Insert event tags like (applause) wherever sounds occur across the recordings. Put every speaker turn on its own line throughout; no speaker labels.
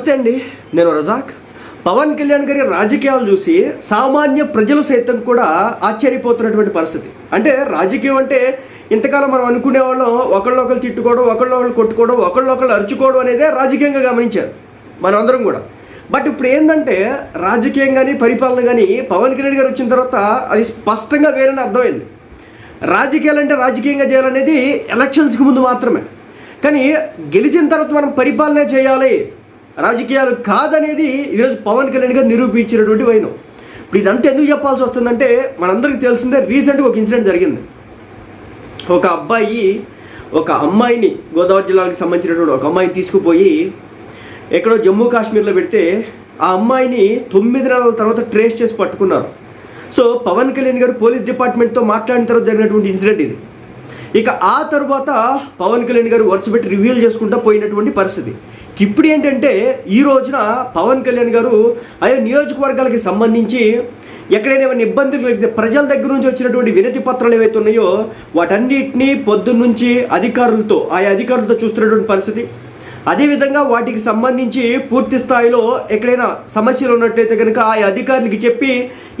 నమస్తే అండి నేను రజాక్. పవన్ కళ్యాణ్ గారి రాజకీయాలు చూసి సామాన్య ప్రజలు సైతం కూడా ఆశ్చర్యపోతున్నటువంటి పరిస్థితి. అంటే రాజకీయం అంటే ఇంతకాలం మనం అనుకునే వాళ్ళం ఒకళ్ళొకరు తిట్టుకోవడం ఒకళ్ళు కొట్టుకోవడం ఒకళ్ళొకరు అరుచుకోవడం అనేదే రాజకీయంగా గమనించారు. మనందరం కూడా. బట్ ఇప్పుడు ఏంటంటే రాజకీయం కానీ పరిపాలన కానీ పవన్ కళ్యాణ్ గారు వచ్చిన తర్వాత అది స్పష్టంగా వేరని అర్థమైంది. రాజకీయాలు అంటే రాజకీయంగా చేయాలనేది ఎలక్షన్స్కి ముందు మాత్రమే. కానీ గెలిచిన తర్వాత మనం పరిపాలన చేయాలి. రాజకీయాలు కాదనేది ఈరోజు పవన్ కళ్యాణ్ గారు నిరూపించినటువంటి వైనం. ఇప్పుడు ఇదంతా ఎందుకు చెప్పాల్సి వస్తుందంటే మనందరికీ తెలిసిందే రీసెంట్గా ఒక ఇన్సిడెంట్ జరిగింది. ఒక అబ్బాయి ఒక అమ్మాయిని గోదావరి జిల్లాకి సంబంధించినటువంటి ఒక అమ్మాయిని తీసుకుపోయి ఎక్కడో జమ్మూ కాశ్మీర్లో పెడితే ఆ అమ్మాయిని తొమ్మిది నెలల తర్వాత ట్రేస్ చేసి పట్టుకున్నారు. సో పవన్ కళ్యాణ్ గారు పోలీస్ డిపార్ట్మెంట్తో మాట్లాడిన తర్వాత జరిగినటువంటి ఇన్సిడెంట్ ఇది. ఇక ఆ తర్వాత పవన్ కళ్యాణ్ గారు వరుస పెట్టి రివీల్ చేసుకుంటూ పోయినటువంటి పరిస్థితి. ఇప్పుడు ఏంటంటే ఈ రోజున పవన్ కళ్యాణ్ గారు ఆయా నియోజకవర్గాలకి సంబంధించి ఎక్కడైనా ఏమైనా ఇబ్బందులు కలిగితే ప్రజల దగ్గర నుంచి వచ్చినటువంటి వినతి పత్రాలు ఏవైతే ఉన్నాయో వాటన్నిటినీ పొద్దున్నుంచి అధికారులతో ఆయా అధికారులతో చూస్తున్నటువంటి పరిస్థితి. అదేవిధంగా వాటికి సంబంధించి పూర్తి స్థాయిలో ఎక్కడైనా సమస్యలు ఉన్నట్టయితే కనుక ఆ అధికారులకి చెప్పి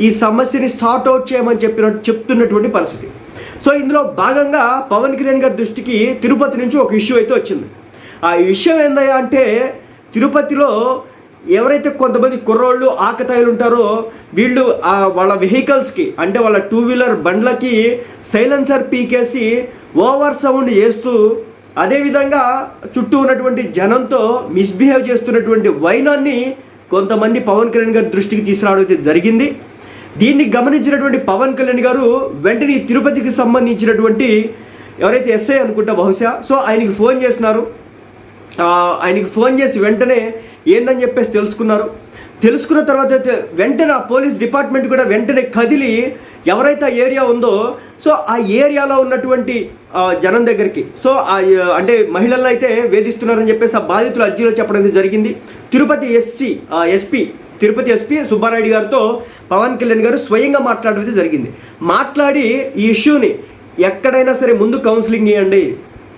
ఈ సమస్యని సార్ట్ అవుట్ చేయమని చెప్పిన చెప్తున్నటువంటి పరిస్థితి. సో ఇందులో భాగంగా పవన్ కళ్యాణ్ గారి దృష్టికి తిరుపతి నుంచి ఒక ఇష్యూ అయితే వచ్చింది. ఆ విషయం ఏందయ్యా అంటే తిరుపతిలో ఎవరైతే కొంతమంది కుర్రోళ్ళు ఆకతాయిలు ఉంటారో వీళ్ళు ఆ వాళ్ళ వెహికల్స్కి అంటే వాళ్ళ టూ వీలర్ బండ్లకి సైలెన్సర్ పీకేసి ఓవర్ సౌండ్ చేస్తూ అదేవిధంగా చుట్టూ ఉన్నటువంటి జనంతో మిస్బిహేవ్ చేస్తున్నటువంటి వైనాన్ని కొంతమంది పవన్ కళ్యాణ్ గారి దృష్టికి తీసుకురావడం అయితే జరిగింది. దీన్ని గమనించినటువంటి పవన్ కళ్యాణ్ గారు వెంటనే ఈ తిరుపతికి సంబంధించినటువంటి ఎవరైతే ఎస్ఐ అనుకుంటా బహుశా సో ఆయనకి ఫోన్ చేసినారు ఆయనకి ఫోన్ చేసి వెంటనే ఏందని చెప్పేసి తెలుసుకున్నారు. తెలుసుకున్న తర్వాత అయితే వెంటనే ఆ పోలీస్ డిపార్ట్మెంట్ కూడా వెంటనే కదిలి ఎవరైతే ఆ ఏరియా ఉందో సో ఆ ఏరియాలో ఉన్నటువంటి జనం దగ్గరికి సో ఆ అంటే మహిళలను అయితే వేధిస్తున్నారని చెప్పేసి ఆ బాధితులు అర్జీలో చెప్పడం అయితే జరిగింది. Tirupati ST SP Tirupati SP Subbarayudu గారితో పవన్ కళ్యాణ్ గారు స్వయంగా మాట్లాడడం అయితే జరిగింది. మాట్లాడి ఈ ఇష్యూని ఎక్కడైనా సరే ముందు కౌన్సిలింగ్ ఇవ్వండి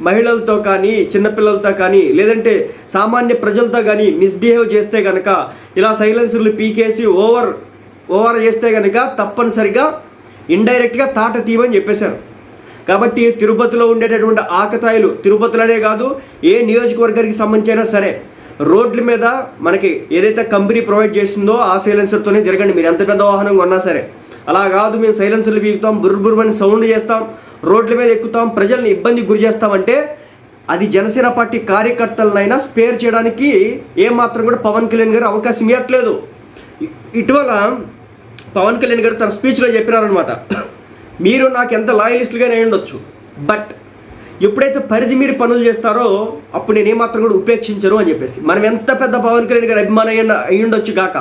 మహిళలతో కానీ చిన్నపిల్లలతో కానీ లేదంటే సామాన్య ప్రజలతో కానీ మిస్బిహేవ్ చేస్తే కనుక ఇలా సైలెన్సర్లు పీకేసి ఓవర్ ఓవర్ చేస్తే కనుక తప్పనిసరిగా ఇండైరెక్ట్గా తాట తీయమని చెప్పేశారు. కాబట్టి తిరుపతిలో ఉండేటటువంటి ఆకతాయిలు తిరుపతిలోనే కాదు ఏ నియోజకవర్గానికి సంబంధించినా సరే రోడ్ల మీద మనకి ఏదైతే కంపెనీ ప్రొవైడ్ చేసిందో ఆ సైలెన్సర్తోనే తిరగండి మీరు ఎంత పెద్ద వాహనం కొన్నా సరే. అలా కాదు మేము సైలెన్సర్లు పీకుతాం బుర్బుర్మని సౌండ్ చేస్తాం రోడ్ల మీద ఎక్కుతాం ప్రజల్ని ఇబ్బంది గురి చేస్తామంటే అది జనసేన పార్టీ కార్యకర్తలనైనా స్పేర్ చేయడానికి ఏమాత్రం కూడా పవన్ కళ్యాణ్ గారు అవకాశం ఇవ్వట్లేదు. ఇటీవల పవన్ కళ్యాణ్ గారు తన స్పీచ్లో చెప్పినారనమాట మీరు నాకు ఎంత లాయలిస్టులుగానే ఉండొచ్చు బట్ ఎప్పుడైతే పరిధి మీరు పనులు చేస్తారో అప్పుడు నేను ఏమాత్రం కూడా ఉపేక్షించరు అని చెప్పేసి. మనం ఎంత పెద్ద పవన్ కళ్యాణ్ గారి అభిమానం అయ్యి ఉండొచ్చు కాక.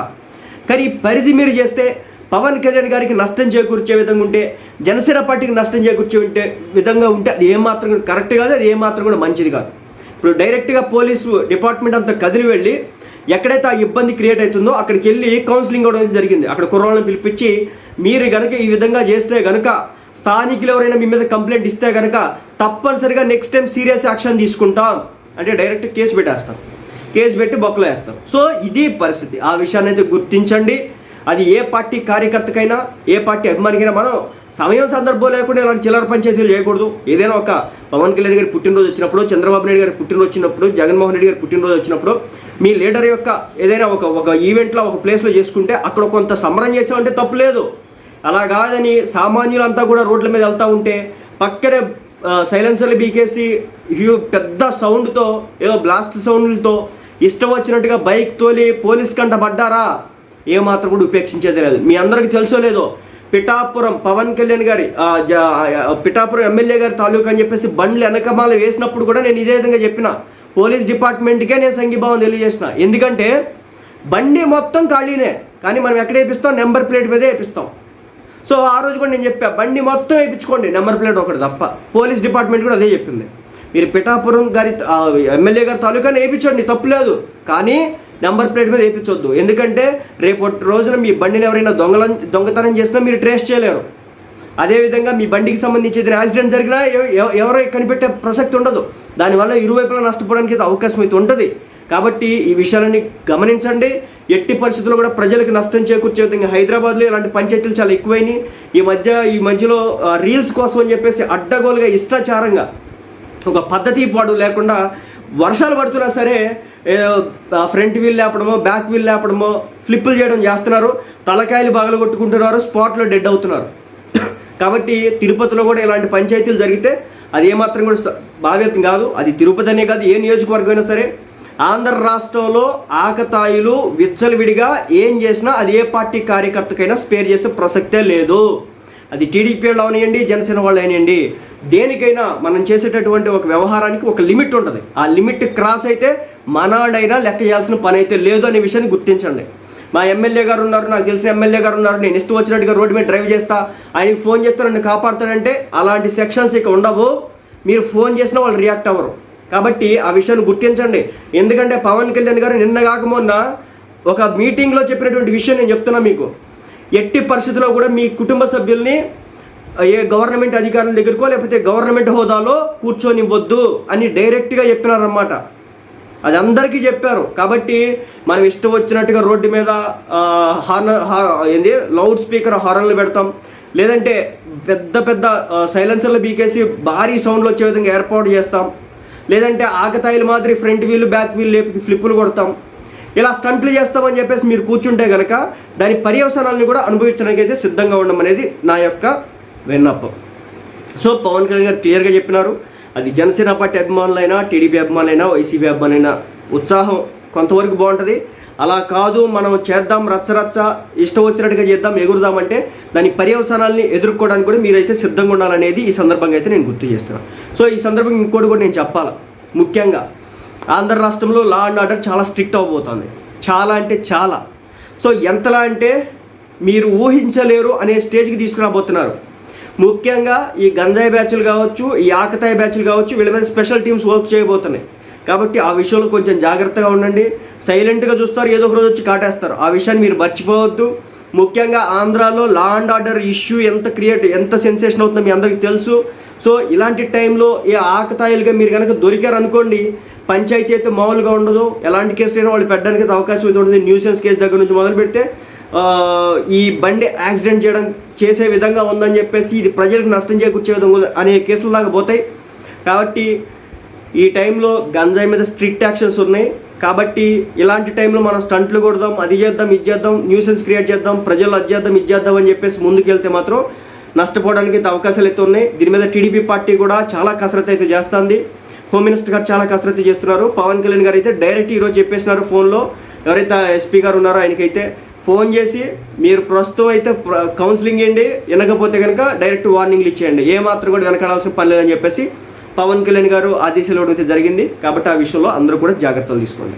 కానీ పరిధి మీరు చేస్తే పవన్ కళ్యాణ్ గారికి నష్టం చేకూర్చే విధంగా ఉంటే జనసేన పార్టీకి నష్టం చేకూర్చే ఉంటే విధంగా ఉంటే అది ఏమాత్రం కూడా కరెక్ట్ కాదు అది ఏమాత్రం కూడా మంచిది కాదు. ఇప్పుడు డైరెక్ట్గా పోలీసు డిపార్ట్మెంట్ అంతా కదిలి వెళ్ళి ఎక్కడైతే ఆ ఇబ్బంది క్రియేట్ అవుతుందో అక్కడికి వెళ్ళి కౌన్సిలింగ్ అవడం అనేది జరిగింది. అక్కడ కుర్రోళ్ళని పిలిపించి మీరు కనుక ఈ విధంగా చేస్తే కనుక స్థానికులు ఎవరైనా మీ మీద కంప్లైంట్ ఇస్తే కనుక తప్పనిసరిగా నెక్స్ట్ టైం సీరియస్ యాక్షన్ తీసుకుంటాం. అంటే డైరెక్ట్ కేసు పెట్టేస్తాం. కేసు పెట్టి బొక్కలు వేస్తాం సో ఇది పరిస్థితి. ఆ విషయాన్ని అయితే గుర్తించండి. అది ఏ పార్టీ కార్యకర్తకైనా ఏ పార్టీ అభిమానికైనా మనం సమయం సందర్భం లేకుండా ఇలాంటి చిల్లర పంచాయతీలు చేయకూడదు. ఏదైనా ఒక పవన్ కళ్యాణ్ గారి పుట్టినరోజు వచ్చినప్పుడు చంద్రబాబు నాయుడు గారి పుట్టినరోజు వచ్చినప్పుడు జగన్మోహన్ రెడ్డి గారి పుట్టినరోజు వచ్చినప్పుడు మీ లీడర్ యొక్క ఏదైనా ఒక ఒక ఈవెంట్లో ఒక ప్లేస్లో చేసుకుంటే అక్కడ కొంత సమరం చేసామంటే తప్పు లేదు అలా కాదని సామాన్యులంతా కూడా రోడ్ల మీద వెళ్తూ ఉంటే పక్కనే సైలెన్సర్లు బీకేసి హ్యూ పెద్ద సౌండ్తో ఏదో బ్లాస్ట్ సౌండ్లతో ఇష్టం వచ్చినట్టుగా బైక్ తోలి పోలీస్ కంట పడ్డారా? ఏమాత్రం కూడా ఉపేక్షించేది లేదు. మీ అందరికీ తెలుసో లేదో పిఠాపురం పవన్ కళ్యాణ్ గారి పిఠాపురం ఎమ్మెల్యే గారి తాలూకా అని చెప్పేసి బండ్లు వెనకమాల వేసినప్పుడు కూడా నేను ఇదే విధంగా చెప్పిన. పోలీస్ డిపార్ట్మెంట్కే నేను సంఘీభావం తెలియజేసిన. ఎందుకంటే బండి మొత్తం ఖాళీనే. కానీ మనం ఎక్కడ వేపిస్తాం? నెంబర్ ప్లేట్ మీదే వేపిస్తాం. సో ఆ రోజు కూడా నేను చెప్పా బండి మొత్తం వేయించుకోండి. నెంబర్ ప్లేట్ ఒకటి తప్ప. పోలీస్ డిపార్ట్మెంట్ కూడా అదే చెప్పింది. మీరు పిఠాపురం గారి ఎమ్మెల్యే గారి తాలూకాని వేయించండి తప్పులేదు కానీ నెంబర్ ప్లేట్ మీద వేయించొద్దు. ఎందుకంటే రేపటి రోజున మీ బండిని ఎవరైనా దొంగల దొంగతనం చేసినా మీరు ట్రేస్ చేయలేరు. అదేవిధంగా మీ బండికి సంబంధించి ఏదైనా యాక్సిడెంట్ జరిగినా ఎవ- ఎవరో కనిపెట్టే ప్రసక్తి ఉండదు. దానివల్ల ఇరువైపులా నష్టపోవడానికి అయితే అవకాశం అయితే ఉంటుంది కాబట్టి ఈ విషయాలని గమనించండి. ఎట్టి పరిస్థితుల్లో కూడా ప్రజలకు నష్టం చేకూర్చే విధంగా హైదరాబాద్లో ఇలాంటి పంచాయతీలు చాలా ఎక్కువైనాయి. ఈ మధ్య ఈ మధ్యలో రీల్స్ కోసం అని చెప్పేసి అడ్డగోలుగా ఇష్టాచారంగా ఒక పద్ధతి పాడు లేకుండా వర్షాలు పడుతున్నా సరే ఫ్రంట్ వీల్ లేపడమో బ్యాక్ వీల్ లేపడమో ఫ్లిప్పులు చేయడం చేస్తున్నారు. తలకాయలు బాగలు కొట్టుకుంటున్నారు స్పాట్లో డెడ్ అవుతున్నారు. (coughs) కాబట్టి తిరుపతిలో కూడా ఇలాంటి పంచాయతీలు జరిగితే అది ఏమాత్రం కూడా స- భావ్యతం కాదు. అది తిరుపతి అనే కాదు ఏ నియోజకవర్గం అయినా సరే. ఆంధ్ర రాష్ట్రంలో ఆకతాయిలు విచ్చలవిడిగా ఏం చేసినా అది ఏ పార్టీ కార్యకర్తకైనా స్పేర్ చేసే ప్రసక్తే లేదు. అది టీడీపీ వాళ్ళు అవనియండి జనసేన వాళ్ళు అవనియండి. దేనికైనా మనం చేసేటటువంటి ఒక వ్యవహారానికి ఒక లిమిట్ ఉంటుంది. ఆ లిమిట్ క్రాస్ అయితే మనాడైనా లెక్క చేయాల్సిన పని అయితే లేదు అనే విషయాన్ని గుర్తించండి. మా ఎమ్మెల్యే గారు ఉన్నారు నాకు తెలిసిన ఎమ్మెల్యే గారు ఉన్నారు నేను ఇష్టం వచ్చినట్టుగా రోడ్డు మీద డ్రైవ్ చేస్తా ఆయనకి ఫోన్ చేస్తే నన్ను కాపాడతాడంటే అలాంటి సెక్షన్స్ ఇక ఉండవు. మీరు ఫోన్ చేసినా వాళ్ళు రియాక్ట్ అవ్వరు. కాబట్టి ఆ విషయాన్ని గుర్తించండి. ఎందుకంటే పవన్ కళ్యాణ్ గారు నిన్న కాకమున్న ఒక మీటింగ్లో చెప్పినటువంటి విషయం నేను చెప్తున్నా మీకు. ఎట్టి పరిస్థితుల్లో కూడా మీ కుటుంబ సభ్యుల్ని ఏ గవర్నమెంట్ అధికారుల దగ్గరకో లేకపోతే గవర్నమెంట్ హోదాలో కూర్చొనివ్వద్దు అని డైరెక్ట్గా చెప్పినారన్నమాట. అది అందరికీ చెప్పారు. కాబట్టి మనం ఇష్టం వచ్చినట్టుగా రోడ్డు మీద హార్న్ హా- ఏంది లౌడ్ స్పీకర్ హార్న్లు పెడతాం. లేదంటే పెద్ద పెద్ద సైలెన్సర్లు బీకేసి భారీ సౌండ్లు వచ్చే విధంగా ఏర్పాటు చేస్తాం. లేదంటే ఆకతాయిల మాదిరి ఫ్రంట్ వీల్ బ్యాక్ వీల్ లేపి ఫ్లిప్పులు కొడతాం. ఇలా స్టంట్లు చేస్తామని చెప్పేసి మీరు కూర్చుంటే కనుక దాని పర్యవసానాలను కూడా అనుభవించడానికి అయితే సిద్ధంగా ఉండడం అనేది నా యొక్క విన్నపం. సో పవన్ కళ్యాణ్ గారు క్లియర్గా చెప్పినారు. అది జనసేన పార్టీ అభిమానులైనా టీడీపీ అభిమానులైనా వైసీపీ అభిమానులైనా ఉత్సాహం కొంతవరకు బాగుంటుంది. అలా కాదు మనం చేద్దాం రచ్చరచ్చ ఇష్టం వచ్చినట్టుగా చేద్దాం ఎగురుదామంటే దాని పర్యవసానాల్ని ఎదుర్కోవడానికి కూడా మీరైతే సిద్ధంగా ఉండాలనేది ఈ సందర్భంగా అయితే నేను గుర్తు చేస్తున్నాను సో ఈ సందర్భంగా ఇంకోటి కూడా నేను చెప్పాలి? ముఖ్యంగా ఆంధ్ర రాష్ట్రంలో లా అండ్ ఆర్డర్ చాలా స్ట్రిక్ట్ అవబోతుంది. చాలా అంటే చాలా. సో ఎంతలా అంటే మీరు ఊహించలేరు అనే స్టేజ్కి తీసుకురాబోతున్నారు. ముఖ్యంగా ఈ గంజాయి బ్యాచ్లు కావచ్చు ఈ ఆకతాయి బ్యాచ్లు కావచ్చు వీళ్ళ మీద స్పెషల్ టీమ్స్ వర్క్ చేయబోతున్నాయి. కాబట్టి ఆ విషయంలో కొంచెం జాగ్రత్తగా ఉండండి. సైలెంట్గా చూస్తారు ఏదో ఒక రోజు వచ్చి కాటేస్తారు. ఆ విషయాన్ని మీరు మర్చిపోవద్దు. ముఖ్యంగా ఆంధ్రాలో లా అండ్ ఆర్డర్ ఇష్యూ ఎంత క్రియేట్ ఎంత సెన్సేషన్ అవుతుందో మీ అందరికీ తెలుసు. సో ఇలాంటి టైంలో ఈ ఆకతాయిలుగా మీరు కనుక దొరికారనుకోండి పంచాయతీ అయితే మామూలుగా ఉండదు. ఎలాంటి కేసులైనా వాళ్ళు పెట్టడానికి అయితే అవకాశం అయితే ఉంటుంది న్యూసెన్స్ కేసు దగ్గర నుంచి మొదలు పెడితే ఈ బండి యాక్సిడెంట్ చేయడం చేసే విధంగా ఉందని చెప్పేసి ఇది ప్రజలకు నష్టం చేకూర్చే విధంగా అనే కేసులు దాకా పోతాయి. కాబట్టి ఈ టైంలో గంజాయి మీద స్ట్రిక్ట్ యాక్షన్స్ ఉన్నాయి. కాబట్టి ఇలాంటి టైంలో మనం స్టంట్లు కొడదాం అది చేద్దాం ఇది చేద్దాం న్యూసెన్స్ క్రియేట్ చేద్దాం ప్రజలు అది చేద్దాం ఇది చేద్దాం అని చెప్పేసి ముందుకెళ్తే మాత్రం నష్టపోవడానికి అయితే అవకాశాలు అయితే ఉన్నాయి. దీని మీద టీడీపీ పార్టీ కూడా చాలా కసరత్తు అయితే చేస్తుంది. హోమ్ మినిస్టర్ గారు చాలా కసరత్తు చేస్తున్నారు. పవన్ కళ్యాణ్ గారు అయితే డైరెక్ట్ ఈరోజు చెప్పేసినారు ఫోన్లో. ఎవరైతే ఎస్పీ గారు ఉన్నారో ఆయనకైతే ఫోన్ చేసి మీరు ప్రస్తుతం అయితే కౌన్సిలింగ్ ఇవ్వండి వినకపోతే కనుక డైరెక్ట్ వార్నింగ్లు ఇచ్చేయండి. ఏమాత్రం కూడా వెనకడాల్సిన పని లేదని చెప్పేసి పవన్ కళ్యాణ్ గారు ఆదేశాలు ఇవ్వడం అయితే జరిగింది. కాబట్టి ఆ విషయంలో అందరూ కూడా జాగ్రత్తలు తీసుకోండి.